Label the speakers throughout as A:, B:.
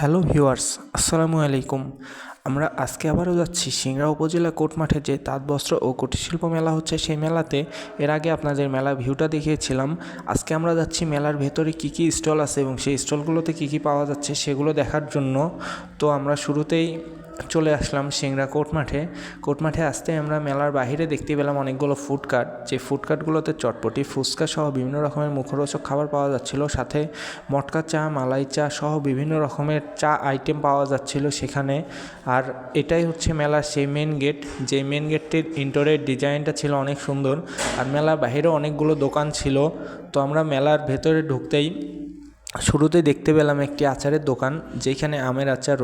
A: Hello viewers, আসসালামু আলাইকুম। আমরা আজকে আবারও যাচ্ছি সিংড়া উপজেলা কোর্ট মাঠে যে তাঁত, বস্ত্র ও কুটিরশিল্প মেলা হচ্ছে সেই মেলাতে। এর আগে আপনাদের মেলা ভিউটা দেখিয়েছিলাম। আজকে আমরা যাচ্ছি মেলার ভেতরে কী কী স্টল আছে এবং সেই স্টলগুলোতে কী কী পাওয়া যাচ্ছে সেগুলো দেখার জন্য। তো আমরা শুরুতেই চলে আসলাম সিংড়া কোর্ট মাঠে কোর্ট মাঠে আসতে আমরা মেলার বাইরে দেখতে পেলাম অনেকগুলো ফুড কার্ট যে ফুডকার্টগুলোতে চটপটি, ফুচকা সহ বিভিন্ন রকমের মুখরোচক খাবার পাওয়া যাচ্ছিল। সাথে মটকা চা, মালাই চা সহ বিভিন্ন রকমের চা আইটেম পাওয়া যাচ্ছিল সেখানে। আর এটাই হচ্ছে মেলার সেই মেন গেট যে মেন গেটটির ইন্টোরের ডিজাইনটা ছিল অনেক সুন্দর। আর মেলার বাইরেও অনেকগুলো দোকান ছিল। তো আমরা মেলার ভেতরে ঢুকতেই শুরুতে দেখতে পেলাম একটি আচারের দোকান, যেখানে আমের আচার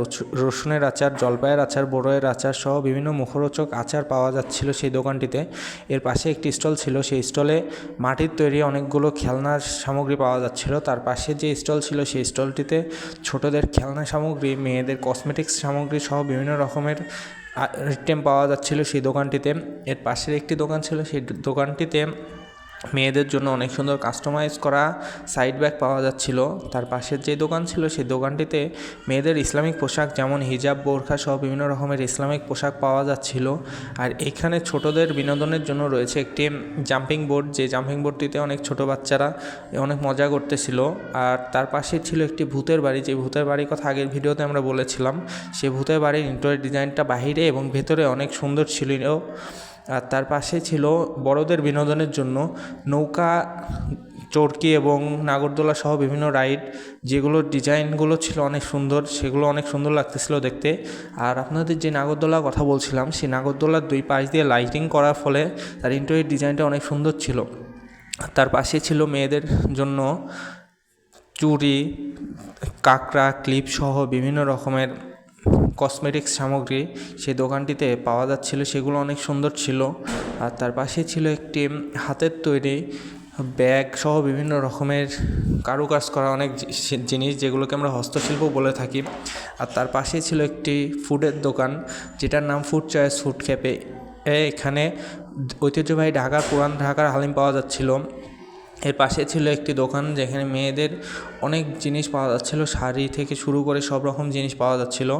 A: রসুনের আচার, জলপাইয়ের আচার বড়য়ের আচার সহ বিভিন্ন মুখরোচক আচার পাওয়া যাচ্ছিল সেই দোকানটিতে। এর পাশে একটি স্টল ছিল, সেই স্টলে মাটির তৈরি অনেকগুলো খেলনার সামগ্রী পাওয়া যাচ্ছিল। তার পাশে যে স্টল ছিল, সেই স্টলটিতে ছোটদের খেলনা সামগ্রী, মেয়েদের কসমেটিক্স সামগ্রী সহ বিভিন্ন রকমের আইটেম পাওয়া যাচ্ছিল সেই দোকানটিতে। এর পাশের একটি দোকান ছিল, সেই দোকানটিতে মেয়েদের জন্য অনেক সুন্দর কাস্টমাইজ করা সাইড ব্যাগ পাওয়া যাচ্ছিল। তার পাশের যে দোকান ছিল, সেই দোকানটিতে মেয়েদের ইসলামিক পোশাক যেমন হিজাব, বোরখা সহ বিভিন্ন রকমের ইসলামিক পোশাক পাওয়া যাচ্ছিল। আর এখানে ছোটদের বিনোদনের জন্য রয়েছে একটি জাম্পিং বোর্ড যে জাম্পিং বোর্ডটিতে অনেক ছোট বাচ্চারা অনেক মজা করতেছিল। আর তার পাশে ছিল একটি ভূতের বাড়ি, যে ভূতের বাড়ির কথা আগের ভিডিওতে আমরা বলেছিলাম। সেই ভূতের বাড়ির ইন্টোরিয়ার ডিজাইনটা বাহিরে এবং ভেতরে অনেক সুন্দর ছিল। আর তার পাশে ছিল বড়দের বিনোদনের জন্য নৌকা, চরকি এবং নাগরদোলা সহ বিভিন্ন রাইড যেগুলোর ডিজাইনগুলো ছিল অনেক সুন্দর, সেগুলো অনেক সুন্দর লাগতেছিল দেখতে। আর আপনাদের যে নাগরদোলার কথা বলছিলাম, সেই নাগরদোলার দুই পাশ দিয়ে লাইটিং করার ফলে তার ইন্টোরিয়ার ডিজাইনটা অনেক সুন্দর ছিল। তার পাশে ছিল মেয়েদের জন্য চুড়ি, কাঁকড়া, ক্লিপ সহ বিভিন্ন রকমের কসমেটিক্স সামগ্রী, সেই দোকানটিতে পাওয়া যাচ্ছিল, সেগুলো অনেক সুন্দর ছিল। আর তার পাশে ছিল একটি হাতের তৈরি ব্যাগ সহ বিভিন্ন রকমের কারুকাজ করা অনেক জিনিস যেগুলোকে আমরা হস্তশিল্প বলে থাকি। আর তার পাশে ছিল একটি ফুডের দোকান, যেটার নাম ফুড চয়েস ফুড ক্যাফে এখানে ঐতিহ্যবাহী ঢাকার, পুরান ঢাকার হালিম পাওয়া যাচ্ছিল। এর পাশে ছিল একটি দোকান যেখানে মেয়েদের অনেক জিনিস পাওয়া যাচ্ছিল, শাড়ি থেকে শুরু করে সব রকম জিনিস পাওয়া যাচ্ছিল।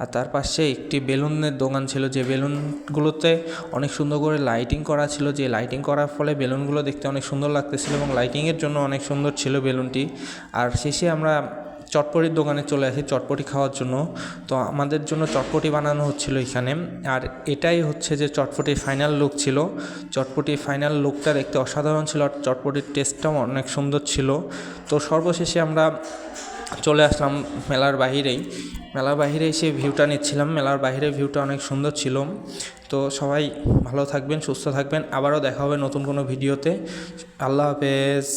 A: আর তার পাশে একটি বেলুনের দোকান ছিল, যে বেলুনগুলোতে অনেক সুন্দর করে লাইটিং করা ছিল। যে লাইটিং করার ফলে বেলুনগুলো দেখতে অনেক সুন্দর লাগতেছিল এবং লাইটিংয়ের জন্য অনেক সুন্দর ছিল বেলুনটি। আর শেষে আমরা চটপটির দোকানে চলে আসি চটপটি খাওয়ার জন্য। তো আমাদের জন্য চটপটি বানানো হচ্ছিল এখানে। আর এটাই হচ্ছে যে চটপটির ফাইনাল লুক ছিল। চটপটির ফাইনাল লুকটা দেখতে অসাধারণ ছিল আর চটপটির টেস্টটাও অনেক সুন্দর ছিল। তো সর্বশেষে আমরা চলে আসলাম মেলার বাহিরেই। মেলার বাহিরে এসে ভিউটা নিচ্ছিলাম। মেলার বাহিরে ভিউটা অনেক সুন্দর ছিল। তো সবাই ভালো থাকবেন, সুস্থ থাকবেন। আবারও দেখা হবে নতুন কোনো ভিডিওতে আল্লাহ হাফেজ।